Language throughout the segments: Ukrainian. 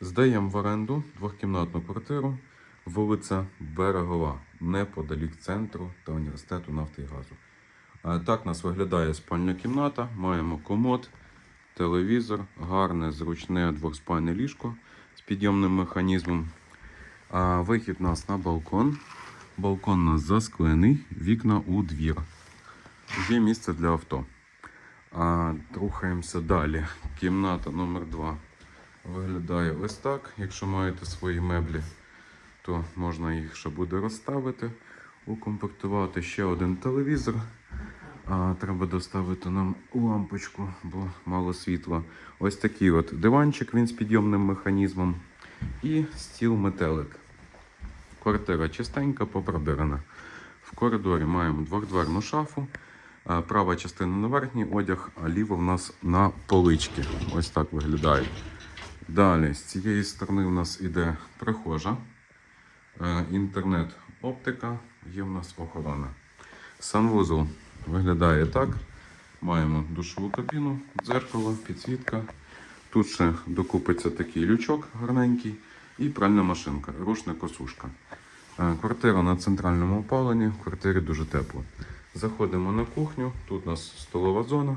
Здаємо в оренду двохкімнатну квартиру, вулиця Берегова, неподалік центру та університету нафти і газу. Так нас виглядає спальня кімната. Маємо комод, телевізор, гарне, зручне двохспальне ліжко з підйомним механізмом. Вихід у нас на балкон. Балкон у нас засклений, вікна у двір. Є місце для авто. Рухаємося далі. Кімната номер 2 виглядає ось так. Якщо маєте свої меблі, то можна їх ще буде розставити, укомплектувати ще один телевізор. А, треба доставити нам лампочку, бо мало світла. Ось такий от диванчик, він з підйомним механізмом. І стіл метелик. Квартира чистенька, попродирана. В коридорі маємо двохдверну шафу. Права частина на верхній одяг, а ліва в нас на полички. Ось так виглядає. Далі, з цієї сторони в нас іде прихожа, е, інтернет, оптика, є в нас охорона. Санвузол виглядає так. Маємо душову кабіну, дзеркало, підсвітка. Тут ще докупиться такий лючок гарненький і пральна машинка, рушна косушка. Е, Квартира на центральному опаленні, в квартирі дуже тепло. Заходимо на кухню, тут у нас столова зона,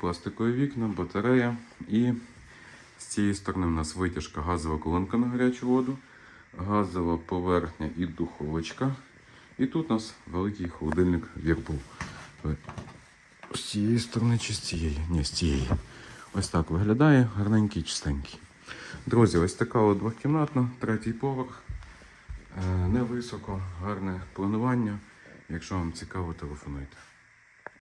пластикові вікна, батарея і з цієї сторони у нас витяжка газова колонка на гарячу воду, газова поверхня і духовочка. І тут у нас великий холодильник Whirlpool. Ви- З цієї сторони чи з цієї? Ні, з цієї. Ось так виглядає, гарненький, чистенький. Друзі, ось така от двохкімнатна, третій поверх. Е, Невисоко, гарне планування. Якщо вам цікаво, телефонуйте.